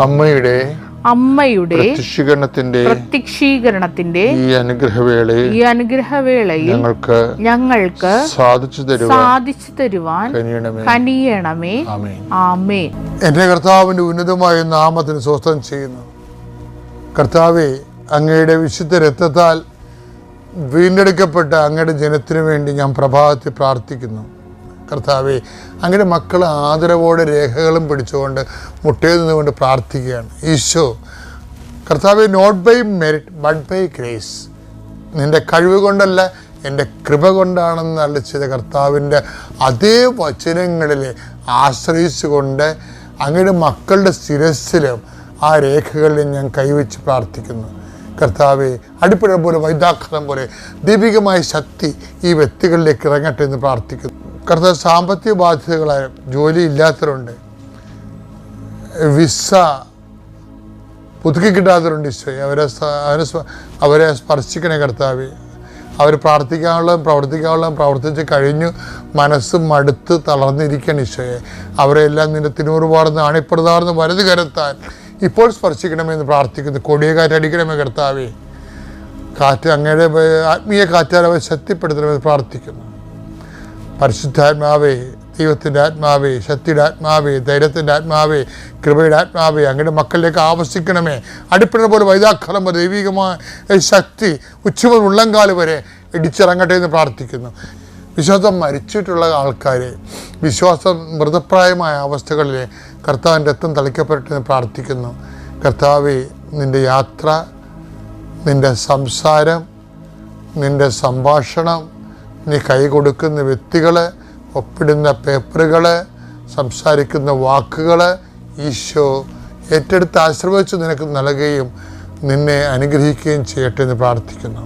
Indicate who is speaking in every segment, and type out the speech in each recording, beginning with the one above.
Speaker 1: അമ്മയുടെ
Speaker 2: അമ്മയുടെ
Speaker 1: പ്രത്യക്ഷീകരണത്തിന്റെ
Speaker 2: പ്രത്യക്ഷീകരണത്തിന്റെ
Speaker 1: ഈ അനുഗ്രഹവേളയിൽ
Speaker 2: ഈ അനുഗ്രഹവേളയിൽ
Speaker 1: ഞങ്ങൾക്ക്
Speaker 2: ഞങ്ങൾക്ക്
Speaker 1: സാധിച്ചു തരുവാൻ
Speaker 2: സാധിച്ചു തരുവാൻ
Speaker 1: കനിയണമേ.
Speaker 2: കനിയണമേ. ആമേ
Speaker 1: എന്റെ കർത്താവിന്റെ ഉന്നതമായ നാമത്തിന് സ്വസ്ഥം ചെയ്യുന്നു. കർത്താവെ അങ്ങയുടെ വിശുദ്ധ രക്തത്താൽ വീണ്ടെടുക്കപ്പെട്ട അങ്ങയുടെ ജനത്തിനു വേണ്ടി ഞാൻ പ്രഭാതത്തിൽ പ്രാർത്ഥിക്കുന്നു. കർത്താവെ അങ്ങനെ മക്കൾ ആദരവോടെ രേഖകളും പിടിച്ചുകൊണ്ട് മുട്ടയിൽ നിന്നുകൊണ്ട് പ്രാർത്ഥിക്കുകയാണ്. ഈശോ കർത്താവെ not by merit but by grace നിന്റെ കഴിവ് കൊണ്ടല്ല എന്റെ കൃപ കൊണ്ടാണെന്ന് അളിച്ചത് കർത്താവിന്റെ അതേ വചനങ്ങളിൽ ആശ്രയിച്ചുകൊണ്ട് അങ്ങയുടെ മക്കളുടെ ശിരസിലും ആ രേഖകളിൽ ഞാൻ കൈവച്ച് പ്രാർത്ഥിക്കുന്നു. കർത്താവെ അടിപ്പഴം പോലെ വൈദാഖരം പോലെ ദീപികമായ ശക്തി ഈ വ്യക്തികളിലേക്ക് ഇറങ്ങട്ടെ എന്ന് പ്രാർത്ഥിക്കുന്നു. കർത്താവ് സാമ്പത്തിക ബാധ്യതകളായ ജോലി ഇല്ലാത്തവരുണ്ട്. വിസ പുതുക്കി കിട്ടാത്തവരുണ്ട് ഈശോയെ. അവരെ അവരെ അവരെ സ്പർശിക്കണേ കർത്താവെ. അവർ പ്രാർത്ഥിക്കാനുള്ളതും പ്രവർത്തിക്കാനുള്ളതും പ്രവർത്തിച്ച് കഴിഞ്ഞു മനസ്സ് മടുത്ത് തളർന്നിരിക്കണം ഈശോയെ. അവരെ എല്ലാം നിന്റെ തിനൂറുപാടുന്ന അണിപ്പെടുതാർന്ന് വലത് കരുത്താൻ ഇപ്പോൾ സ്പർശിക്കണമെന്ന് പ്രാർത്ഥിക്കുന്നു. കൊടിയ കാറ്റടിക്കണമേ കർത്താവേ. കാറ്റ് അങ്ങയുടെ ആത്മീയ കാറ്റാൽ അവരെ ശക്തിപ്പെടുത്തണമെന്ന് പ്രാർത്ഥിക്കുന്നു. പരിശുദ്ധാത്മാവേ ദൈവത്തിന്റെ ആത്മാവേ ശക്തിയുടെ ആത്മാവേ ധൈര്യത്തിന്റെ ആത്മാവേ കൃപയുടെ ആത്മാവേ അങ്ങയുടെ മക്കളിലേക്ക് ആവശ്യിക്കണമേ അടിപ്പിടുന്ന പോലെ വൈതാക്കളം വരെ ദൈവികമായ ശക്തി ഉച്ചമുതൽ ഉള്ളംകാൽ വരെ ഇടിച്ചിറങ്ങട്ടെ എന്ന് പ്രാർത്ഥിക്കുന്നു. വിശ്വാസം മരിച്ചിട്ടുള്ള ആൾക്കാരെ വിശ്വാസം മൃതപ്രായമായ അവസ്ഥകളിൽ കർത്താവിന്റെ രക്തം തളിക്കപ്പെടട്ടെ എന്ന് പ്രാർത്ഥിക്കുന്നു. കർത്താവെ നിന്റെ യാത്ര നിന്റെ സംസാരം നിന്റെ സംഭാഷണം നീ കൈ കൊടുക്കുന്ന വ്യക്തികൾ ഒപ്പിടുന്ന പേപ്പറുകൾ സംസാരിക്കുന്ന വാക്കുകൾ ഈശോ ഏറ്റെടുത്ത് ആശ്രവച്ച് നിനക്ക് നൽകുകയും നിന്നെ അനുഗ്രഹിക്കുകയും ചെയ്യട്ടെ എന്ന് പ്രാർത്ഥിക്കുന്നു.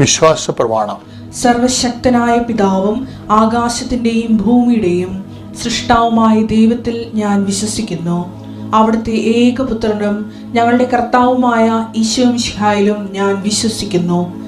Speaker 1: വിശ്വാസ പ്രമാണം.
Speaker 3: സർവശക്തനായ പിതാവും ആകാശത്തിന്റെയും ഭൂമിയുടെയും സൃഷ്ടാവുമായ ദൈവത്തിൽ ഞാൻ വിശ്വസിക്കുന്നു. അവിടുത്തെ ഏകപുത്രനും ഞങ്ങളുടെ കർത്താവുമായ ഈശോമിഷിഹായിലും ഞാൻ വിശ്വസിക്കുന്നു.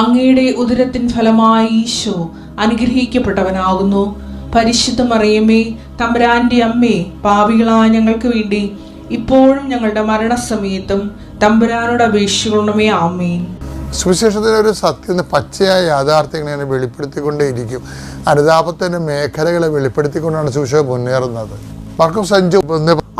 Speaker 3: അങ്ങയുടെ ഉദരത്തിൻ ഫലമായി ഈശോ അനുഗ്രഹിക്കപ്പെട്ടവനാകുന്നു. പരിശുദ്ധ മറിയമ്മേ തമ്പുരാന്റെ അമ്മേ പാവികളായ ഞങ്ങൾക്ക് വേണ്ടി ഇപ്പോഴും ഞങ്ങളുടെ മരണസമയത്തും തമ്പുരാനോട് അപേക്ഷിക്കണമേ ആമേൻ.
Speaker 1: സുവിശേഷത്തിലെ ഒരു സത്യം പച്ചയായ യാഥാർത്ഥ്യങ്ങളെ വെളിപ്പെടുത്തിക്കൊണ്ടേയിരിക്കും. അനുതാപത്തിന്റെ മേഖലകളെ വെളിപ്പെടുത്തിക്കൊണ്ടാണ് സുവിശേഷം മുന്നേറുന്നത്. മർക്കും സഞ്ജു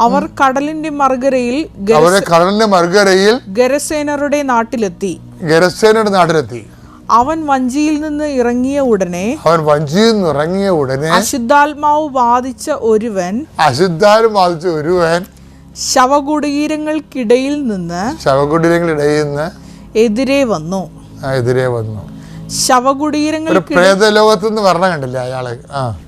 Speaker 4: അവർ കടലിന്റെ മറുകരയിൽ
Speaker 1: അവരെ കടലിന്റെ മറുകരയിൽ
Speaker 4: ഗരസേനരുടെ നാട്ടിലെത്തി.
Speaker 1: ഗരസേനയുടെ നാട്ടിലെത്തി.
Speaker 4: അവൻ വഞ്ചിയിൽ നിന്ന് ഇറങ്ങിയ ഉടനെ
Speaker 1: അവൻ വഞ്ചിയിൽ നിന്ന് ഇറങ്ങിയ ഉടനെ
Speaker 4: അശുദ്ധാത്മാവ് ബാധിച്ച ഒരുവൻ
Speaker 1: അശുദ്ധാരും ബാധിച്ച ഒരുവൻ
Speaker 4: ശവകുടീരങ്ങൾക്കിടയിൽ നിന്ന്
Speaker 1: ശവകുടീരങ്ങളിടയിൽ നിന്ന്
Speaker 4: എതിരെ വന്നു.
Speaker 1: ആ എതിരെ വന്നു. ഒരു
Speaker 4: ശവകുടീരങ്ങൾ
Speaker 1: പ്രേതലോകത്ത് നിന്ന് വരണം കണ്ടില്ല അയാൾ? ആ.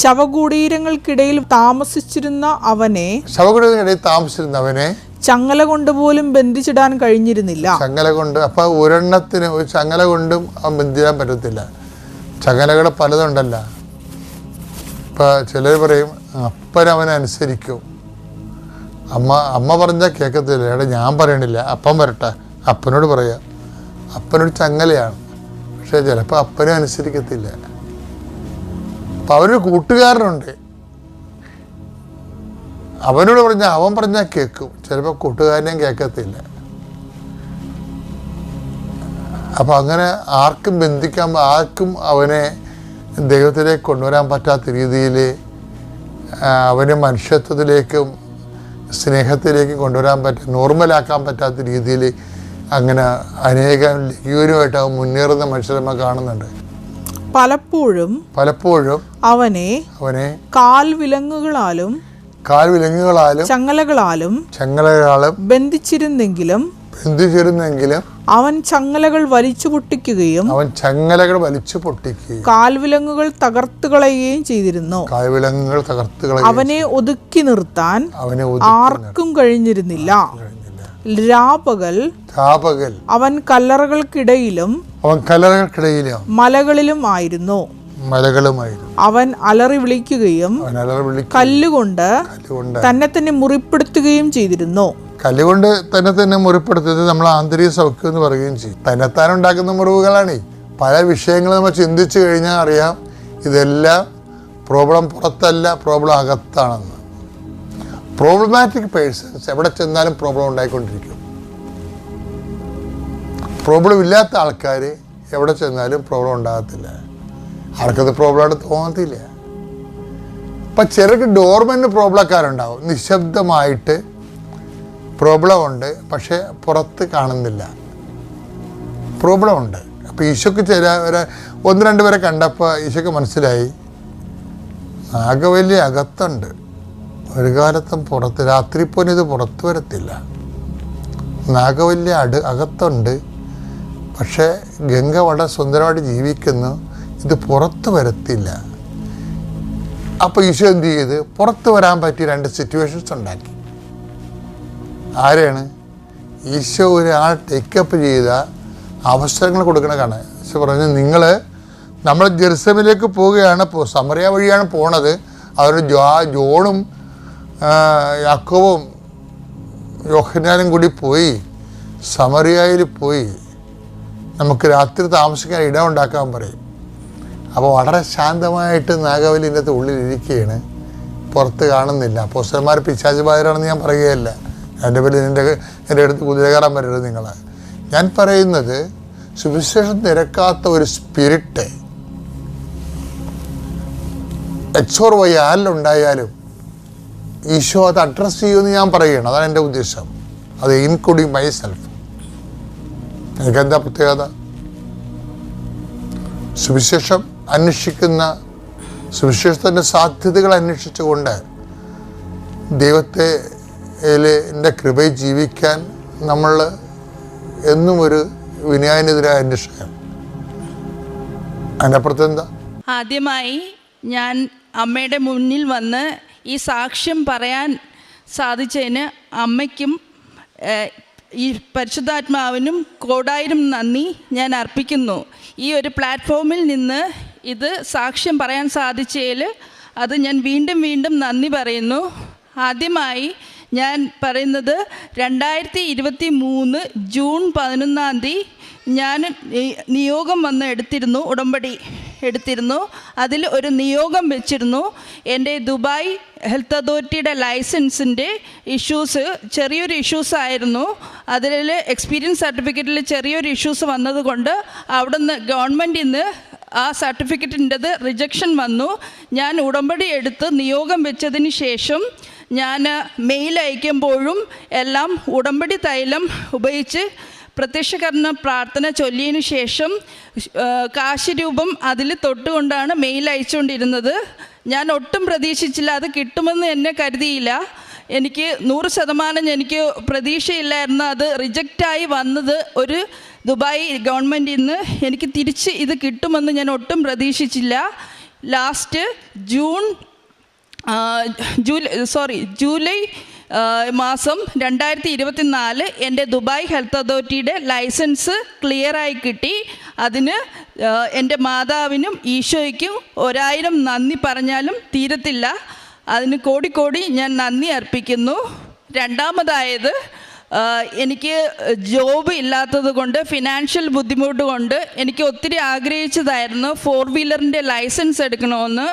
Speaker 4: ശവകുടീരങ്ങൾക്കിടയിൽ താമസിച്ചിരുന്ന അവനെ
Speaker 1: ശവകുടീരങ്ങളിടയിൽ താമസിച്ചിരുന്നവനെ
Speaker 4: ചങ്ങല കൊണ്ട് പോലും ബന്ധിച്ചിടാൻ കഴിഞ്ഞിരുന്നില്ല.
Speaker 1: ചങ്ങല കൊണ്ട് അപ്പൊ ഒരെണ്ണത്തിന് ഒരു ചങ്ങല കൊണ്ടും ബന്ധിക്കാൻ പറ്റത്തില്ല. ചങ്ങലകൾ പലതുണ്ടല്ല. ഇപ്പൊ ചിലർ പറയും അപ്പൻ അവനെ അനുസരിക്കും അമ്മ അമ്മ പറഞ്ഞാൽ കേൾക്കത്തില്ല എടാ ഞാൻ പറയണില്ല. അപ്പൻ വരട്ടെ. അപ്പനോട് പറയാം. അപ്പനൊരു ചങ്ങലയാണ്. പക്ഷെ ചിലപ്പോൾ അപ്പനും അനുസരിക്കത്തില്ല. അപ്പം അവരൊരു കൂട്ടുകാരനുണ്ട്. അവനോട് പറഞ്ഞാൽ അവൻ പറഞ്ഞാൽ കേൾക്കും ചിലപ്പോൾ കൂട്ടുകാരനെയും കേൾക്കത്തില്ല അപ്പം അങ്ങനെ ആർക്കും ബന്ധിക്കാൻ ആർക്കും അവനെ ദൈവത്തിലേക്ക് കൊണ്ടുവരാൻ പറ്റാത്ത രീതിയിൽ അവനെ മനുഷ്യത്വത്തിലേക്കും സ്നേഹത്തിലേക്കും കൊണ്ടുവരാൻ പറ്റും നോർമലാക്കാൻ പറ്റാത്ത രീതിയിൽ അങ്ങനെ അനേകം ലഘുവരുമായിട്ട് അവൻ മുന്നേറുന്ന മനുഷ്യരെ നമ്മൾ കാണുന്നുണ്ട്.
Speaker 4: പലപ്പോഴും
Speaker 1: പലപ്പോഴും
Speaker 4: അവനെ
Speaker 1: അവനെ
Speaker 4: കാൽ വിലങ്ങുകളാലും
Speaker 1: കാൽ വിലങ്ങുകളാലും
Speaker 4: ചങ്ങലകളാലും
Speaker 1: ചങ്ങലകളാലും
Speaker 4: ബന്ധിച്ചിരുന്നെങ്കിലും
Speaker 1: ബന്ധിച്ചിരുന്നെങ്കിലും
Speaker 4: അവൻ ചങ്ങലകൾ വലിച്ചു പൊട്ടിക്കുകയും
Speaker 1: അവൻ ചങ്ങലകൾ വലിച്ചു പൊട്ടിക്കുകയും
Speaker 4: കാൽവിലങ്ങുകൾ തകർത്തു കളയുകയും ചെയ്തിരുന്നു.
Speaker 1: കാൽവിലങ്ങുകൾ തകർത്ത്
Speaker 4: അവനെ ഒതുക്കി നിർത്താൻ
Speaker 1: അവനെ
Speaker 4: ആർക്കും കഴിഞ്ഞിരുന്നില്ല. രാപകൽ
Speaker 1: രാപകൽ
Speaker 4: അവൻ കല്ലറകൾക്കിടയിലും
Speaker 1: അവൻ കല്ലറകൾക്കിടയിലും
Speaker 4: മലകളിലും ആയിരുന്നു.
Speaker 1: മലകളുമായിരുന്നു.
Speaker 4: അവൻ അലറി വിളിക്കുകയും കല്ലുകൊണ്ട് തന്നെ തന്നെ മുറിപ്പെടുത്തുകയും ചെയ്തിരുന്നു.
Speaker 1: കല്ലുകൊണ്ട് തന്നെ തന്നെ മുറിപ്പെടുത്തിയത് നമ്മൾ ആന്തരിക സൗഖ്യം എന്ന് പറയുകയും ചെയ്യും. തന്നെത്താൻ ഉണ്ടാക്കുന്ന മുറിവുകളാണ്. പല വിഷയങ്ങൾ നമ്മൾ ചിന്തിച്ചു കഴിഞ്ഞാൽ അറിയാം ഇതെല്ലാം പ്രോബ്ലം പുറത്തല്ല പ്രോബ്ലം അകത്താണെന്ന്. പ്രോബ്ലമാറ്റിക് പേഴ്സൺസ് എവിടെ ചെന്നാലും പ്രോബ്ലം ഉണ്ടായിക്കൊണ്ടിരിക്കും. പ്രോബ്ലം ഇല്ലാത്ത ആൾക്കാർ എവിടെ ചെന്നാലും പ്രോബ്ലം ഉണ്ടാകത്തില്ല. അവർക്കത് പ്രോബ്ലമായിട്ട് തോന്നത്തില്ല. അപ്പം ചിലർക്ക് ഡോർമെന്റ് പ്രോബ്ലക്കാരുണ്ടാവും നിശബ്ദമായിട്ട് പ്രോബ്ലം ഉണ്ട് പക്ഷേ പുറത്ത് കാണുന്നില്ല. പ്രോബ്ലം ഉണ്ട്. അപ്പോൾ ഈശോക്ക് ചില ഒന്ന് രണ്ട് പേരെ കണ്ടപ്പോൾ ഈശോക്ക് മനസ്സിലായി. ആകെ വലിയ അകത്തുണ്ട്. ഒരു കാലത്തും പുറത്ത് രാത്രി പോലും ഇത് പുറത്ത് വരത്തില്ല. നാഗവല്യ അട് അകത്തുണ്ട്. പക്ഷേ ഗംഗ വളരെ സുന്ദരമായിട്ട് ജീവിക്കുന്നു. ഇത് പുറത്ത് വരത്തില്ല. അപ്പോൾ ഈശോ എന്ത് ചെയ്ത്? പുറത്ത് വരാൻ പറ്റിയ രണ്ട് സിറ്റുവേഷൻസ് ഉണ്ടാക്കി. ആരാണ് ഈശോ ഒരാൾ ടേക്കപ്പ് ചെയ്ത അവസരങ്ങൾ കൊടുക്കണ കാണാൻ. ഈശോ പറഞ്ഞു നിങ്ങൾ നമ്മൾ ജെറുസലമിലേക്ക് പോവുകയാണ്. സമറിയ വഴിയാണ് പോണത്. ജോ ജോണും അക്കവും യോഹനാനും കൂടി പോയി. സമറിയായിൽ പോയി. നമുക്ക് രാത്രി താമസിക്കാൻ ഇടം ഉണ്ടാക്കാൻ പറയും. അപ്പോൾ വളരെ ശാന്തമായിട്ട് നാഗവല്ലിന്റെ അകത്ത് ഉള്ളിലിരിക്കുകയാണ്. പുറത്ത് കാണുന്നില്ല. പോസ്റ്റർമാർ പിശാജ് ബാധരാണെന്ന് ഞാൻ പറയുകയല്ല. എന്റെ പേര് എന്റെ എന്റെ അടുത്ത് കുതിര കയറാൻ വരരുത് നിങ്ങൾ ഞാൻ പറയുന്നത് സുവിശേഷം നിരക്കാത്ത ഒരു സ്പിരിറ്റ്. എക്സോർ വൈ ആലുണ്ടായാലും ഈശോ അത് അഡ്രസ്സ് ചെയ്യുമെന്ന് ഞാൻ പറയുകയാണ്. അതാണ് എന്റെ ഉദ്ദേശം. അത് ഇൻക്ലൂഡിങ് മൈ സെൽഫ് എനിക്കെന്താ പ്രത്യേകത? സുവിശേഷം അന്വേഷിക്കുന്ന സുവിശേഷത്തിന്റെ സാധ്യതകൾ അന്വേഷിച്ചുകൊണ്ട് ദൈവത്തെ എന്റെ കൃപയിൽ ജീവിക്കാൻ നമ്മൾ എന്നും ഒരു വിനയാനിതരായ അതിന്റെ അപ്പുറത്ത് എന്താ?
Speaker 5: ആദ്യമായി ഞാൻ അമ്മയുടെ മുന്നിൽ വന്ന് ഈ സാക്ഷ്യം പറയാൻ സാധിച്ചതിന് അമ്മയ്ക്കും ഈ പരിശുദ്ധാത്മാവിനും കോടായിരം നന്ദി ഞാൻ അർപ്പിക്കുന്നു. ഈ ഒരു പ്ലാറ്റ്ഫോമിൽ നിന്ന് ഇത് സാക്ഷ്യം പറയാൻ സാധിച്ചതിൽ അത് ഞാൻ വീണ്ടും വീണ്ടും നന്ദി പറയുന്നു. ആദ്യമായി ഞാൻ പറയുന്നത് രണ്ടായിരത്തി ഇരുപത്തി മൂന്ന് ജൂൺ പതിനൊന്നാം തീയതി ഞാൻ നിയോഗം വന്ന് എടുത്തിരുന്നു ഉടമ്പടി എടുത്തിരുന്നു. അതിൽ ഒരു നിയോഗം വെച്ചിരുന്നു. എന്റെ ദുബായ് ഹെൽത്ത് അതോറിറ്റിയുടെ ലൈസൻസിന്റെ ഇഷ്യൂസ് ചെറിയൊരു ഇഷ്യൂസ് ആയിരുന്നു. അതിൽ എക്സ്പീരിയൻസ് സർട്ടിഫിക്കറ്റിൽ ചെറിയൊരു ഇഷ്യൂസ് വന്നതുകൊണ്ട് അവിടുന്ന് ഗവൺമെന്റിൽ നിന്ന് ആ സർട്ടിഫിക്കറ്റിന്റെത് റിജക്ഷൻ വന്നു. ഞാൻ ഉടമ്പടി എടുത്ത് നിയോഗം വെച്ചതിന് ശേഷം ഞാൻ മെയിൽ അയക്കുമ്പോഴും എല്ലാം ഉടമ്പടി തൈലം ഉപയോഗിച്ച് പ്രത്യക്ഷകരണ പ്രാർത്ഥന ചൊല്ലിയതിനു ശേഷം ആ, കാശ് രൂപം അതിൽ തൊട്ടുകൊണ്ടാണ് മെയിൽ അയച്ചുകൊണ്ടിരുന്നത്. ഞാൻ ഒട്ടും പ്രതീക്ഷിച്ചില്ല അത് കിട്ടുമെന്ന് എന്നെ കരുതിയില്ല. എനിക്ക് നൂറ് ശതമാനം എനിക്ക് പ്രതീക്ഷയില്ലായിരുന്നു അത് റിജക്റ്റായി വന്നത് ഒരു ദുബായ് ഗവൺമെന്റിൽ നിന്ന് എനിക്ക് തിരിച്ച് ഇത് കിട്ടുമെന്ന് ഞാൻ ഒട്ടും പ്രതീക്ഷിച്ചില്ല. Last June July sorry July മാസം രണ്ടായിരത്തി ഇരുപത്തി നാല് എന്റെ ദുബായ് ഹെൽത്ത് അതോറിറ്റിയുടെ ലൈസൻസ് ക്ലിയറായി കിട്ടി. അതിന് എന്റെ മാതാവിനും ഈശോയ്ക്കും ഒരായിരം നന്ദി പറഞ്ഞാലും തീരത്തില്ല. അതിന് കോടി കോടി ഞാൻ നന്ദി അർപ്പിക്കുന്നു. രണ്ടാമതായത് എനിക്ക് ജോബ് ഇല്ലാത്തത് കൊണ്ട് ഫിനാൻഷ്യൽ ബുദ്ധിമുട്ട് കൊണ്ട് എനിക്ക് ഒത്തിരി ആഗ്രഹിച്ചതായിരുന്നു ഫോർ വീലറിന്റെ ലൈസൻസ് എടുക്കണമെന്ന്.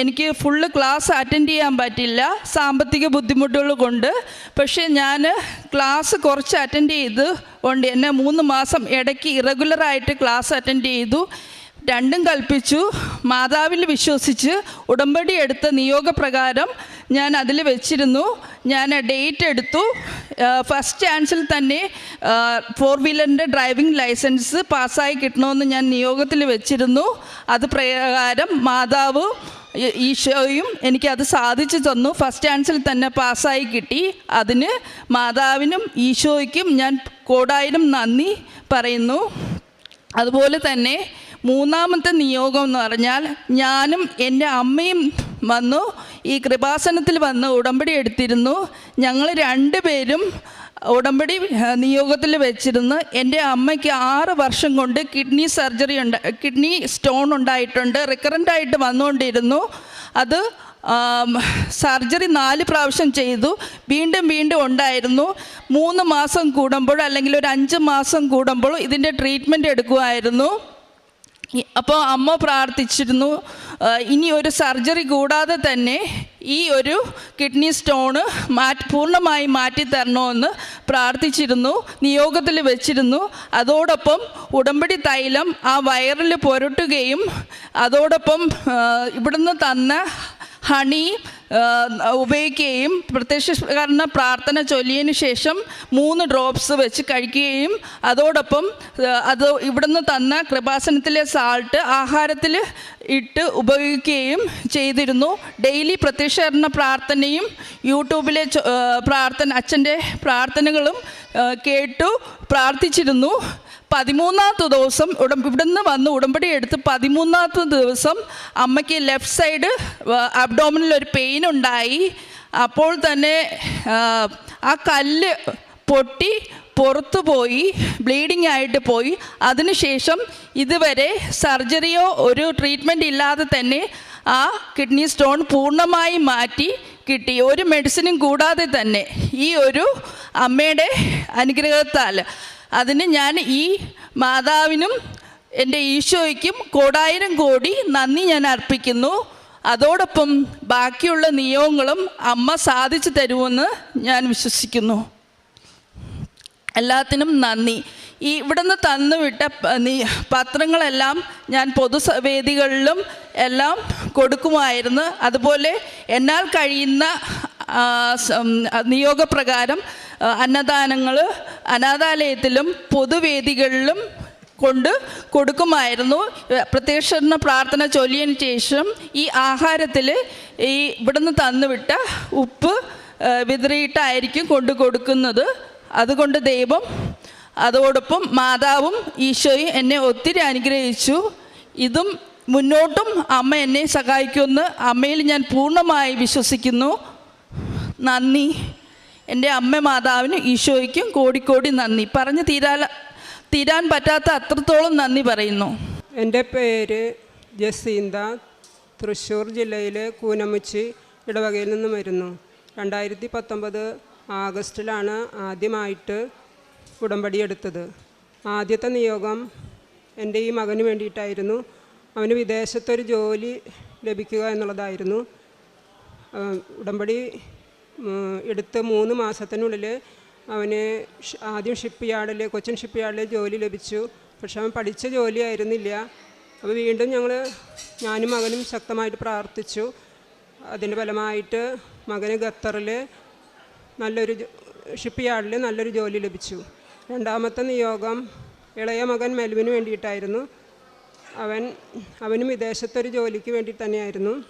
Speaker 5: എനിക്ക് ഫുള്ള് ക്ലാസ് അറ്റൻഡ് ചെയ്യാൻ പറ്റില്ല സാമ്പത്തിക ബുദ്ധിമുട്ടുകൾ കൊണ്ട്. പക്ഷേ ഞാൻ ക്ലാസ് കുറച്ച് അറ്റൻഡ് ചെയ്ത് കൊണ്ട് എന്നെ മൂന്ന് മാസം ഇടയ്ക്ക് ഇറഗുലറായിട്ട് ക്ലാസ് അറ്റൻഡ് ചെയ്തു. രണ്ടും കൽപ്പിച്ചു. മാതാവിൽ വിശ്വസിച്ച് ഉടമ്പടി എടുത്ത നിയോഗപ്രകാരം ഞാൻ അതിൽ വെച്ചിരുന്നു. ഞാൻ ഡേറ്റ് എടുത്തു. ഫസ്റ്റ് ചാൻസിൽ തന്നെ ഫോർ വീലറിന്റെ ഡ്രൈവിംഗ് ലൈസൻസ് പാസ്സായി കിട്ടണമെന്ന് ഞാൻ നിയോഗത്തിൽ വെച്ചിരുന്നു. അത് പ്രകാരം മാതാവ് ഈശോയും എനിക്കത് സാധിച്ചു തന്നു. ഫസ്റ്റ് ചാൻസിൽ തന്നെ പാസ്സായി കിട്ടി. അതിന് മാതാവിനും ഈശോയ്ക്കും ഞാൻ കോടായിരം നന്ദി പറയുന്നു. അതുപോലെ തന്നെ മൂന്നാമത്തെ നിയോഗം എന്ന് പറഞ്ഞാൽ ഞാനും എന്റെ അമ്മയും വന്നു ഈ കൃപാസനത്തിൽ വന്ന് ഉടമ്പടി എടുത്തിരുന്നു. ഞങ്ങൾ രണ്ടുപേരും ഉടമ്പടി നിയോഗത്തിൽ വെച്ചിരുന്ന്. എന്റെ അമ്മയ്ക്ക് ആറ് വർഷം കൊണ്ട് കിഡ്നി സർജറി ഉണ്ട് കിഡ്നി സ്റ്റോൺ ഉണ്ടായിട്ടുണ്ട് റിക്കറന്റ് ആയിട്ട് വന്നുകൊണ്ടിരുന്നു. അത് സർജറി നാല് പ്രാവശ്യം ചെയ്തു വീണ്ടും വീണ്ടും ഉണ്ടായിരുന്നു. മൂന്ന് മാസം കൂടുമ്പോൾ അല്ലെങ്കിൽ ഒരു അഞ്ച് മാസം കൂടുമ്പോൾ ഇതിന്റെ ട്രീറ്റ്മെന്റ് എടുക്കുമായിരുന്നു. അപ്പോൾ അമ്മ പ്രാർത്ഥിച്ചിരുന്നു ഇനി ഒരു സർജറി കൂടാതെ തന്നെ ഈ ഒരു കിഡ്നി സ്റ്റോണ് മാറ്റി പൂർണമായി മാറ്റി തരണമെന്ന് പ്രാർത്ഥിച്ചിരുന്നു നിയോഗത്തിൽ വെച്ചിരുന്നു. അതോടൊപ്പം ഉടമ്പടി തൈലം ആ വയറിൽ പുരട്ടുകയും അതോടൊപ്പം ഇവിടുന്ന് തന്ന ഹണി ഉപയോഗിക്കുകയും പ്രത്യക്ഷകരണ പ്രാർത്ഥന ചൊല്ലിയതിനു ശേഷം മൂന്ന് ഡ്രോപ്സ് വെച്ച് കഴിക്കുകയും അതോടൊപ്പം അത് ഇവിടുന്ന് തന്ന കൃപാസനത്തിലെ സാൾട്ട് ആഹാരത്തിൽ ഇട്ട് ഉപയോഗിക്കുകയും ചെയ്തിരുന്നു. ഡെയിലി പ്രത്യക്ഷകരണ പ്രാർത്ഥനയും യൂട്യൂബിലെ പ്രാർത്ഥന അച്ഛന്റെ പ്രാർത്ഥനകളും കേട്ടു പ്രാർത്ഥിച്ചിരുന്നു. പതിമൂന്നാമത്തെ ദിവസം ഉടം ഇവിടുന്ന് വന്ന് ഉടമ്പടി എടുത്ത് പതിമൂന്നാമത്തെ ദിവസം അമ്മയ്ക്ക് ലെഫ്റ്റ് സൈഡ് അബ്ഡോമിനിൽ ഒരു പെയിൻ ഉണ്ടായി. അപ്പോൾ തന്നെ ആ, കല്ല് പൊട്ടി പുറത്തു പോയി ബ്ലീഡിംഗ് ആയിട്ട് പോയി. അതിനുശേഷം ഇതുവരെ സർജറിയോ ഒരു ട്രീറ്റ്മെന്റ് ഇല്ലാതെ തന്നെ ആ കിഡ്നി സ്റ്റോൺ പൂർണമായി മാറ്റി കിട്ടി. ഒരു മെഡിസിനും കൂടാതെ തന്നെ ഈ ഒരു അമ്മയുടെ അനുഗ്രഹത്താൽ. അതിന് ഞാൻ ഈ മാതാവിനും എന്റെ ഈശോയ്ക്കും കോടായിരം കോടി നന്ദി ഞാൻ അർപ്പിക്കുന്നു. അതോടൊപ്പം ബാക്കിയുള്ള നിയമങ്ങളും അമ്മ സാധിച്ചു തരുമെന്ന് ഞാൻ വിശ്വസിക്കുന്നു. എല്ലാത്തിനും നന്ദി. ഈ ഇവിടുന്ന് തന്നുവിട്ട പത്രങ്ങളെല്ലാം ഞാൻ പൊതുവേദികളിലും എല്ലാം കൊടുക്കുമായിരുന്നു. അതുപോലെ എന്നാൽ കഴിയുന്ന നിയോഗപ്രകാരം അന്നദാനങ്ങൾ അനാഥാലയത്തിലും പൊതുവേദികളിലും കൊണ്ട് കൊടുക്കുമായിരുന്നു. പ്രത്യക്ഷ പ്രാർത്ഥന ചൊല്ലിയതിന് ശേഷം ഈ ആഹാരത്തിൽ ഈ ഇവിടുന്ന് തന്നുവിട്ട ഉപ്പ് വിതറിയിട്ടായിരിക്കും കൊണ്ടു കൊടുക്കുന്നത്. അതുകൊണ്ട് ദൈവം അതോടൊപ്പം മാതാവും ഈശോയും എന്നെ ഒത്തിരി അനുഗ്രഹിച്ചു. ഇതും മുന്നോട്ടും അമ്മ എന്നെ സഹായിക്കുമെന്ന് അമ്മയിൽ ഞാൻ പൂർണമായി വിശ്വസിക്കുന്നു. നന്ദി. എന്റെ അമ്മ മാതാവിന് ഈശോയ്ക്കും കോടിക്കോടി നന്ദി. പറഞ്ഞു തീരാ തീരാൻ പറ്റാത്ത അത്രത്തോളം നന്ദി പറയുന്നു.
Speaker 6: എന്റെ പേര് ജസീന്ത. തൃശ്ശൂർ ജില്ലയിലെ കൂനമുച്ചി ഇടവകയിൽ നിന്നും വരുന്നു. രണ്ടായിരത്തി പത്തൊമ്പത് ആഗസ്റ്റിലാണ് ആദ്യമായിട്ട് ഉടമ്പടി എടുത്തത്. ആദ്യത്തെ നിയോഗം എന്റെ ഈ മകന് വേണ്ടിയിട്ടായിരുന്നു. അവന് വിദേശത്തൊരു ജോലി ലഭിക്കുക എന്നുള്ളതായിരുന്നു. ഉടമ്പടി എടുത്ത് മൂന്ന് മാസത്തിനുള്ളിൽ അവന് ആദ്യം ഷിപ്പ് യാർഡിൽ കൊച്ചിൻ ഷിപ്പ് യാർഡിൽ ജോലി ലഭിച്ചു. പക്ഷെ അവൻ പഠിച്ച ജോലി ആയിരുന്നില്ല. അപ്പോൾ വീണ്ടും ഞങ്ങൾ ഞാനും മകനും ശക്തമായിട്ട് പ്രാർത്ഥിച്ചു. അതിന്റെ ഫലമായിട്ട് മകന് ഖത്തറിൽ നല്ലൊരു ഷിപ്പ് യാർഡിൽ നല്ലൊരു ജോലി ലഭിച്ചു. രണ്ടാമത്തെ നിയോഗം ഇളയ മകൻ മെലുവിന് വേണ്ടിയിട്ടായിരുന്നു. അവൻ അവനും വിദേശത്തൊരു ജോലിക്ക് വേണ്ടി തന്നെയായിരുന്നു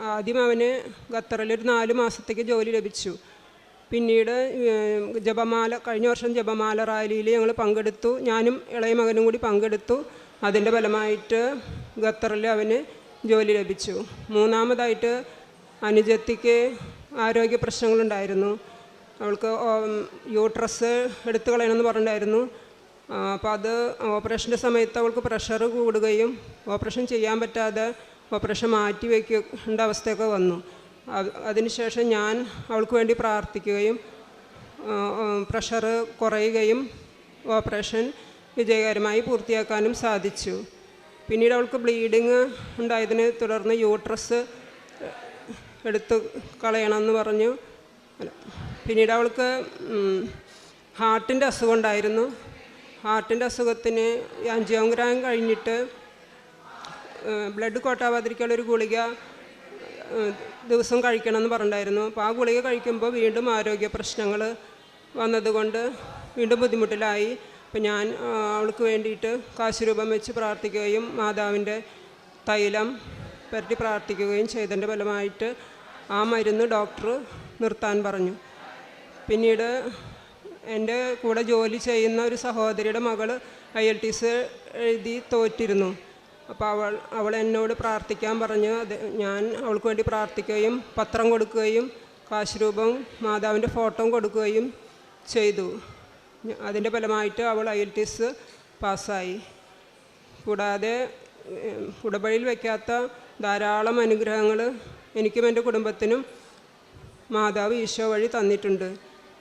Speaker 6: ആദ്യം അവന് ഖത്തറിൽ ഒരു നാല് മാസത്തേക്ക് ജോലി ലഭിച്ചു. പിന്നീട് ജപമാല കഴിഞ്ഞ വർഷം ജപമാല റാലിയിൽ ഞങ്ങൾ പങ്കെടുത്തു. ഞാനും ഇളയ മകനും കൂടി പങ്കെടുത്തു. അതിന്റെ ഫലമായിട്ട് ഖത്തറിൽ അവന് ജോലി ലഭിച്ചു. മൂന്നാമതായിട്ട് അനുജത്തിക്ക് ആരോഗ്യ പ്രശ്നങ്ങളുണ്ടായിരുന്നു. അവൾക്ക് യൂട്രസ് എടുത്തു കളയണമെന്ന് പറഞ്ഞിട്ടുണ്ടായിരുന്നു. അപ്പോൾ അത് ഓപ്പറേഷന്റെ സമയത്ത് അവൾക്ക് പ്രഷർ കൂടുകയും ഓപ്പറേഷൻ ചെയ്യാൻ പറ്റാതെ ഓപ്പറേഷൻ മാറ്റി വയ്ക്കേണ്ട അവസ്ഥയൊക്കെ വന്നു. അത് അതിനുശേഷം ഞാൻ അവൾക്ക് വേണ്ടി പ്രാർത്ഥിക്കുകയും പ്രഷർ കുറയുകയും ഓപ്പറേഷൻ വിജയകരമായി പൂർത്തിയാക്കാനും സാധിച്ചു. പിന്നീട് അവൾക്ക് ബ്ലീഡിങ് ഉണ്ടായതിനെ തുടർന്ന് യൂട്രസ് എടുത്ത് കളയണമെന്ന് പറഞ്ഞു. പിന്നീട് അവൾക്ക് ഹാർട്ടിന്റെ അസുഖം ഉണ്ടായിരുന്നു. ഹാർട്ടിന്റെ അസുഖത്തിന് അഞ്ചാം ഗ്രാം കഴിഞ്ഞിട്ട് ബ്ലഡ് കോട്ടാവാതിരിക്കാനുള്ള ഒരു ഗുളിക ദിവസം കഴിക്കണമെന്ന് പറഞ്ഞിട്ടുണ്ടായിരുന്നു. അപ്പോൾ ആ ഗുളിക കഴിക്കുമ്പോൾ വീണ്ടും ആരോഗ്യ പ്രശ്നങ്ങൾ വന്നതുകൊണ്ട് വീണ്ടും ബുദ്ധിമുട്ടിലായി. അപ്പം ഞാൻ അവൾക്ക് വേണ്ടിയിട്ട് കാശുരൂപം വെച്ച് പ്രാർത്ഥിക്കുകയും മാതാവിന്റെ തൈലം പരട്ടി പ്രാർത്ഥിക്കുകയും ചെയ്തതിന്റെ ഫലമായിട്ട് ആ മരുന്ന് ഡോക്ടർ നിർത്താൻ പറഞ്ഞു. പിന്നീട് എന്റെ കൂടെ ജോലി ചെയ്യുന്ന ഒരു സഹോദരിയുടെ മകൾ ഐ എൽ ടി സി എഴുതി തോറ്റിരുന്നു. അപ്പോൾ അവൾ അവൾ എന്നോട് പ്രാർത്ഥിക്കാൻ പറഞ്ഞു അത് ഞാൻ അവൾക്ക് വേണ്ടി പ്രാർത്ഥിക്കുകയും പത്രം കൊടുക്കുകയും കാശ് മാതാവിന്റെ ഫോട്ടോ കൊടുക്കുകയും ചെയ്തു. അതിന്റെ ഫലമായിട്ട് അവൾ ഐ എൽ ടി എസ് പാസ്സായി. കൂടാതെ ഏഹ്, വയ്ക്കാത്ത ധാരാളം അനുഗ്രഹങ്ങൾ എനിക്കും എന്റെ കുടുംബത്തിനും മാതാവ് ഈശോ വഴി തന്നിട്ടുണ്ട്.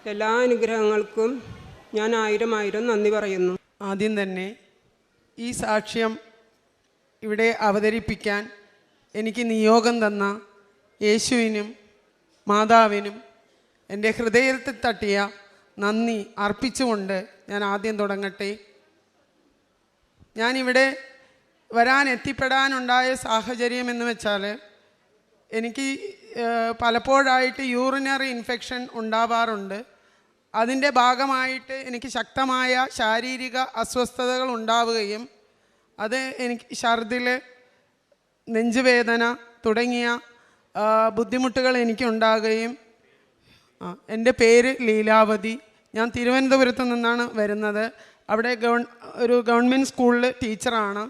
Speaker 6: എല്ലാ അനുഗ്രഹങ്ങൾക്കും ഞാൻ ആയിരം ആയിരം നന്ദി പറയുന്നു.
Speaker 7: ആദ്യം തന്നെ ഈ സാക്ഷ്യം ഇവിടെ അവതരിപ്പിക്കാൻ എനിക്ക് നിയോഗം തന്ന യേശുവിനും മാതാവിനും എന്റെ ഹൃദയത്തിൽ തട്ടിയ നന്ദി അർപ്പിച്ചുകൊണ്ട് ഞാൻ ആദ്യം തുടങ്ങട്ടെ. ഞാനിവിടെ വരാൻ എത്തിപ്പെടാനുണ്ടായ സാഹചര്യം എന്ന് വെച്ചാൽ എനിക്ക് പലപ്പോഴായിട്ട് യൂറിനറി ഇൻഫെക്ഷൻ ഉണ്ടാവാറുണ്ട്. അതിന്റെ ഭാഗമായിട്ട് എനിക്ക് ശക്തമായ ശാരീരിക അസ്വസ്ഥതകൾ ഉണ്ടാവുകയും അത് എനിക്ക് ഛർദിൽ നെഞ്ചുവേദന തുടങ്ങിയ ബുദ്ധിമുട്ടുകൾ എനിക്കുണ്ടാകുകയും എന്റെ പേര് ലീലാവതി. ഞാൻ തിരുവനന്തപുരത്ത് നിന്നാണ് വരുന്നത്. അവിടെ ഗവൺ ഒരു ഗവൺമെന്റ് സ്കൂളിൽ ടീച്ചറാണ്.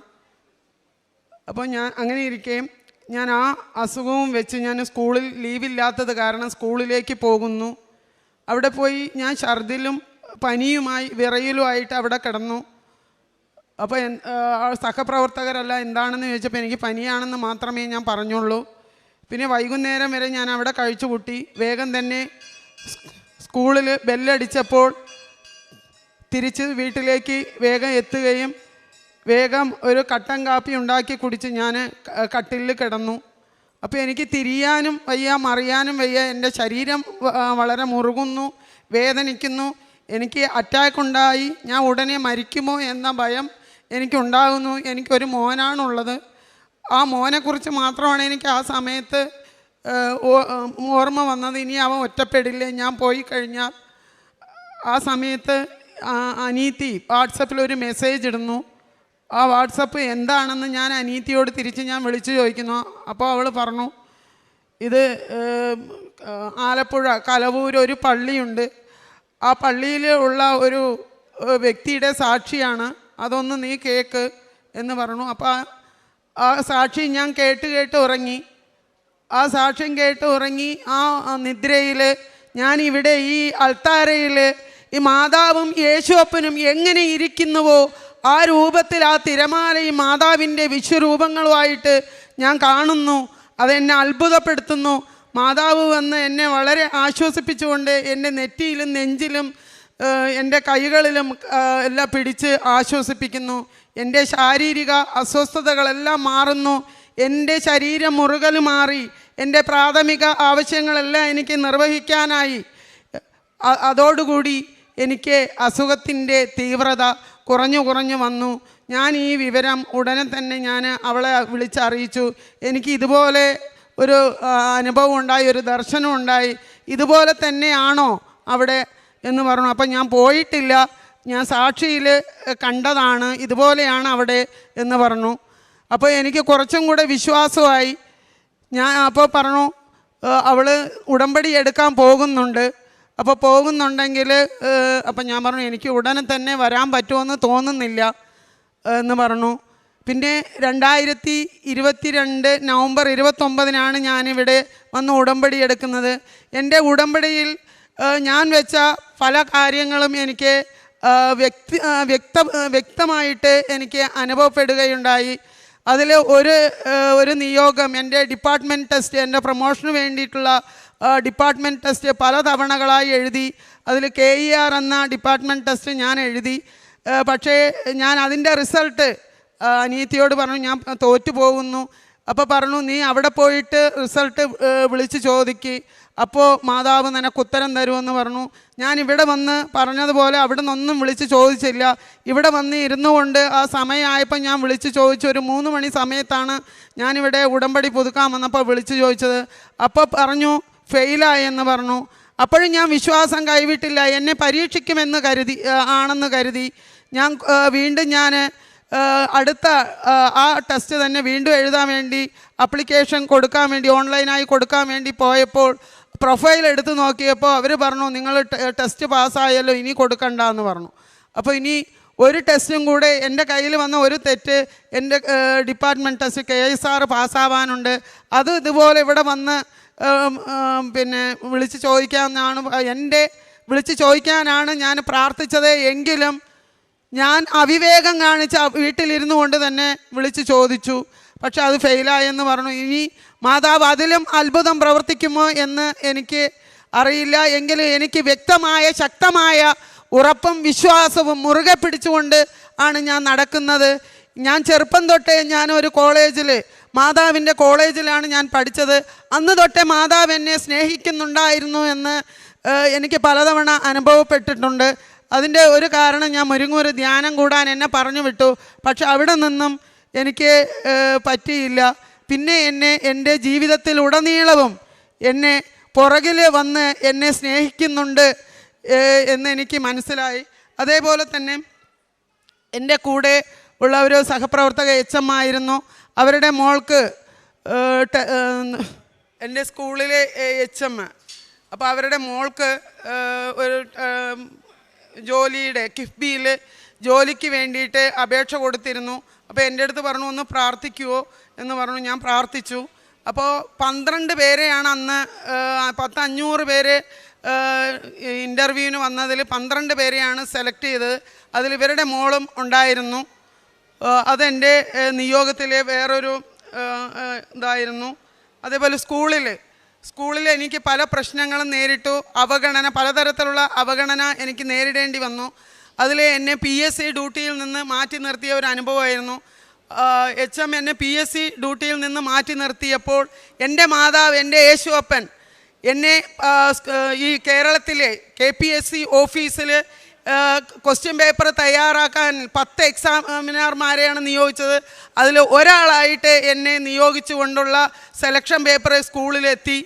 Speaker 7: അപ്പോൾ ഞാൻ അങ്ങനെ ഇരിക്കുകയും ഞാൻ ആ അസുഖവും വെച്ച് ഞാൻ സ്കൂളിൽ ലീവില്ലാത്തത് കാരണം സ്കൂളിലേക്ക് പോകുന്നു. അവിടെ പോയി ഞാൻ ഛർദിലും പനിയുമായി വിറയലുമായിട്ട് അവിടെ കിടന്നു. അപ്പോൾ സഹപ്രവർത്തകരല്ല എന്താണെന്ന് ചോദിച്ചപ്പോൾ എനിക്ക് പനിയാണെന്ന് മാത്രമേ ഞാൻ പറഞ്ഞുള്ളൂ. പിന്നെ വൈകുന്നേരം വരെ ഞാൻ അവിടെ കഴിച്ചു കൂട്ടി. വേഗം തന്നെ സ്കൂളിൽ ബെല്ലടിച്ചപ്പോൾ തിരിച്ച് വീട്ടിലേക്ക് വേഗം എത്തുകയും വേഗം ഒരു കട്ടൻ കാപ്പി ഉണ്ടാക്കി കുടിച്ച് ഞാൻ കട്ടിലിൽ കിടന്നു. അപ്പോൾ എനിക്ക് തിരിയാനും വയ്യ മറിയാനും വയ്യ. എന്റെ ശരീരം വളരെ മുറുകുന്നു വേദനിക്കുന്നു. എനിക്ക് അറ്റാക്ക് ഉണ്ടായി. ഞാൻ ഉടനെ മരിക്കുമോ എന്ന ഭയം എനിക്കുണ്ടാകുന്നു. എനിക്കൊരു മോനാണുള്ളത്. ആ മോനെക്കുറിച്ച് മാത്രമാണ് എനിക്ക് ആ സമയത്ത് ഓർമ്മ വന്നത്. ഇനി അവൻ ഒറ്റപ്പെടില്ലേ? ഞാൻ പോയി കഴിഞ്ഞാൽ ആ സമയത്ത് അനീതി വാട്സപ്പിൽ ഒരു മെസ്സേജ് ഇടുന്നു. ആ വാട്സപ്പ് എന്താണെന്ന് ഞാൻ അനീതിയോട് തിരിച്ച് ഞാൻ വിളിച്ചു ചോദിക്കുന്നു. അപ്പോൾ അവൾ പറഞ്ഞു ഇത് ആലപ്പുഴ കലവൂർ ഒരു പള്ളിയുണ്ട്. ആ പള്ളിയിൽ ഉള്ള ഒരു വ്യക്തിയുടെ സാക്ഷിയാണ്. അതൊന്ന് നീ കേക്ക് എന്ന് പറഞ്ഞു. അപ്പോൾ ആ- സാക്ഷി ഞാൻ കേട്ട് കേട്ട് ഉറങ്ങി. ആ സാക്ഷ്യം കേട്ട് ഉറങ്ങി ആ നിദ്രയിൽ ഞാൻ ഇവിടെ ഈ അൾത്താരയിൽ ഈ മാതാവും യേശുവപ്പനും എങ്ങനെ ഇരിക്കുന്നുവോ ആ രൂപത്തിൽ ആ തിരമാലയും മാതാവിന്റെ വിശ്വരൂപങ്ങളുമായിട്ട് ഞാൻ കാണുന്നു. അതെന്നെ അത്ഭുതപ്പെടുത്തുന്നു. മാതാവ് വന്ന് എന്നെ വളരെ ആശ്വസിപ്പിച്ചുകൊണ്ട് എന്റെ നെറ്റിയിലും നെഞ്ചിലും എന്റെ കൈകളിലും എല്ലാം പിടിച്ച് ആശ്വസിപ്പിക്കുന്നു. എന്റെ ശാരീരിക അസ്വസ്ഥതകളെല്ലാം മാറുന്നു. എന്റെ ശരീരം മുറുകൽ മാറി. എന്റെ പ്രാഥമിക ആവശ്യങ്ങളെല്ലാം എനിക്ക് നിർവഹിക്കാനായി. അതോടുകൂടി എനിക്ക് അസുഖത്തിന്റെ തീവ്രത കുറഞ്ഞു കുറഞ്ഞു വന്നു. ഞാൻ ഈ വിവരം ഉടനെ തന്നെ ഞാൻ അവളെ വിളിച്ചറിയിച്ചു. എനിക്ക് ഇതുപോലെ ഒരു അനുഭവം ഉണ്ടായി ഒരു ദർശനം ഉണ്ടായി. ഇതുപോലെ തന്നെയാണോ അവിടെ എന്ന് പറഞ്ഞു. അപ്പം ഞാൻ പോയിട്ടില്ല. ഞാൻ സാക്ഷിയിൽ കണ്ടതാണ്. ഇതുപോലെയാണ് അവിടെ എന്ന് പറഞ്ഞു. അപ്പോൾ എനിക്ക് കുറച്ചും കൂടെ വിശ്വാസമായി. ഞാൻ അപ്പോൾ പറഞ്ഞു അവൾ ഉടമ്പടി എടുക്കാൻ പോകുന്നുണ്ട്. അപ്പോൾ പോകുന്നുണ്ടെങ്കിൽ അപ്പം ഞാൻ പറഞ്ഞു എനിക്ക് ഉടനെ തന്നെ വരാൻ പറ്റുമെന്ന് തോന്നുന്നില്ല. എന്ന് പറഞ്ഞു. പിന്നെ രണ്ടായിരത്തി ഇരുപത്തിരണ്ട് നവംബർ ഇരുപത്തൊമ്പതിനാണ് ഞാനിവിടെ വന്ന് ഉടമ്പടി എടുക്കുന്നത്. എന്റെ ഉടമ്പടിയിൽ ഞാൻ വെച്ച പല കാര്യങ്ങളും എനിക്ക് വ്യക്തി വ്യക്ത വ്യക്തമായിട്ട് എനിക്ക് അനുഭവപ്പെടുകയുണ്ടായി. അതിൽ ഒരു ഒരു നിയോഗം എന്റെ ഡിപ്പാർട്ട്മെന്റ് ടെസ്റ്റ് എന്റെ പ്രൊമോഷന് വേണ്ടിയിട്ടുള്ള ഡിപ്പാർട്ട്മെന്റ് ടെസ്റ്റ് പല തവണകളായി എഴുതി. അതിൽ കെ ഇ ആർ എന്ന ഡിപ്പാർട്ട്മെന്റ് ടെസ്റ്റ് ഞാൻ എഴുതി. പക്ഷേ ഞാൻ അതിന്റെ റിസൾട്ട് അനിയത്തിയോട് പറഞ്ഞു ഞാൻ തോറ്റു പോകുന്നു. അപ്പോൾ പറഞ്ഞു നീ അവിടെ പോയിട്ട് റിസൾട്ട് വിളിച്ച് ചോദിക്ക്. അപ്പോൾ മാതാവ് നിനക്ക് ഉത്തരം തരുമെന്ന് പറഞ്ഞു. ഞാൻ ഇവിടെ വന്ന് പറഞ്ഞതുപോലെ അവിടെ നിന്നൊന്നും വിളിച്ച് ചോദിച്ചില്ല. ഇവിടെ വന്ന് ഇരുന്നു കൊണ്ട് ആ സമയമായപ്പോൾ ഞാൻ വിളിച്ച് ചോദിച്ചു. ഒരു മൂന്ന് മണി സമയത്താണ് ഞാനിവിടെ ഉടമ്പടി പുതുക്കാൻ വന്നപ്പോൾ വിളിച്ച് ചോദിച്ചത്. അപ്പോൾ പറഞ്ഞു ഫെയിലായി എന്ന് പറഞ്ഞു. അപ്പോഴും ഞാൻ വിശ്വാസം കൈവിട്ടില്ല. എന്നെ പരീക്ഷിക്കുമെന്ന് കരുതി ആണെന്ന് കരുതി. ഞാൻ വീണ്ടും ഞാൻ അടുത്ത ആ ടെസ്റ്റ് തന്നെ വീണ്ടും എഴുതാൻ വേണ്ടി അപ്ലിക്കേഷൻ കൊടുക്കാൻ വേണ്ടി ഓൺലൈനായി കൊടുക്കാൻ വേണ്ടി പോയപ്പോൾ പ്രൊഫൈൽ എടുത്ത് നോക്കിയപ്പോൾ അവർ പറഞ്ഞു നിങ്ങൾ ടെസ്റ്റ് പാസ്സായല്ലോ ഇനി കൊടുക്കണ്ട എന്ന് പറഞ്ഞു. അപ്പോൾ ഇനി ഒരു ടെസ്റ്റും കൂടെ എന്റെ കയ്യിൽ വന്ന ഒരു തെറ്റ് എന്റെ department test K S R പാസ്സാവാനുണ്ട് അത് ഇതുപോലെ ഇവിടെ വന്ന് പിന്നെ വിളിച്ച് ചോദിക്കാമെന്നാണ് എന്റെ വിളിച്ച് ചോദിക്കാനാണ് ഞാൻ പ്രാർത്ഥിച്ചത് എങ്കിലും ഞാൻ അവിവേകം കാണിച്ച് വീട്ടിലിരുന്നു കൊണ്ട് തന്നെ വിളിച്ച് ചോദിച്ചു. പക്ഷെ അത് ഫെയിലായെന്ന് പറഞ്ഞു. ഇനി മാതാവ് അതിലും അത്ഭുതം പ്രവർത്തിക്കുമോ എന്ന് എനിക്ക് അറിയില്ല. എങ്കിലും എനിക്ക് വ്യക്തമായ ശക്തമായ ഉറപ്പും വിശ്വാസവും മുറുകെ പിടിച്ചുകൊണ്ട് ആണ് ഞാൻ നടക്കുന്നത്. ഞാൻ ചെറുപ്പം തൊട്ടേ ഞാൻ ഒരു കോളേജിൽ മാതാവിന്റെ കോളേജിലാണ് ഞാൻ പഠിച്ചത്. അന്ന് തൊട്ടേ മാതാവ് എന്നെ സ്നേഹിക്കുന്നുണ്ടായിരുന്നു എന്ന് എനിക്ക് പലതവണ അനുഭവപ്പെട്ടിട്ടുണ്ട്. അതിന്റെ ഒരു കാരണം ഞാൻ മുരുങ്ങൂർ ധ്യാനം കൂടാൻ എന്നെ പറഞ്ഞു വിട്ടു. പക്ഷെ അവിടെ നിന്നും എനിക്ക് പറ്റിയില്ല. പിന്നെ എന്നെ എന്റെ ജീവിതത്തിൽ ഉടനീളവും എന്നെ പുറകിൽ വന്ന് എന്നെ സ്നേഹിക്കുന്നുണ്ട് എന്ന് എനിക്ക് മനസ്സിലായി. അതേപോലെ തന്നെ എന്റെ കൂടെ ഉള്ള ഒരു സഹപ്രവർത്തക എച്ച് എം ആയിരുന്നു അവരുടെ മോൾക്ക് എന്റെ സ്കൂളിലെ എച്ച് എം അപ്പോൾ അവരുടെ മോൾക്ക് ഒരു ജോലിയുടെ കിഫ്ബിയിൽ ജോലിക്ക് വേണ്ടിയിട്ട് അപേക്ഷ കൊടുത്തിരുന്നു. അപ്പോൾ എന്റെ അടുത്ത് പറഞ്ഞു ഒന്ന് പ്രാർത്ഥിക്കുവോ? എന്ന് പറഞ്ഞു ഞാൻ പ്രാർത്ഥിച്ചു. അപ്പോൾ പന്ത്രണ്ട് പേരെയാണ് അന്ന് പത്ത് അഞ്ഞൂറ് പേര് ഇന്റർവ്യൂവിന് വന്നതിൽ പന്ത്രണ്ട് പേരെയാണ് സെലക്ട് ചെയ്തത് അതിൽ ഇവരുടെ മോളും ഉണ്ടായിരുന്നു. അതെന്റെ നിയോഗത്തിലെ വേറൊരു ഇതായിരുന്നു. അതേപോലെ സ്കൂളിൽ സ്കൂളിൽ എനിക്ക് പല പ്രശ്നങ്ങളും നേരിട്ടു. അവഗണന പലതരത്തിലുള്ള അവഗണന എനിക്ക് നേരിടേണ്ടി വന്നു. അതിൽ എന്നെ പി എസ് സി ഡ്യൂട്ടിയിൽ നിന്ന് മാറ്റി നിർത്തിയ ഒരു അനുഭവമായിരുന്നു. എച്ച് എം എന്നെ പി എസ് സി ഡ്യൂട്ടിയിൽ നിന്ന് മാറ്റി നിർത്തിയപ്പോൾ എന്റെ മാതാവ് എന്റെ യേശു അപ്പൻ എന്നെ ഈ കേരളത്തിലെ കെ പി എസ് സി ഓഫീസിൽ ക്വസ്റ്റ്യൻ പേപ്പർ തയ്യാറാക്കാൻ പത്ത് എക്സാമിനർമാരെയാണ് നിയോഗിച്ചത്. അതിൽ ഒരാളായിട്ട് എന്നെ നിയോഗിച്ചുകൊണ്ടുള്ള സെലക്ഷൻ പേപ്പർ സ്കൂളിലെത്തി.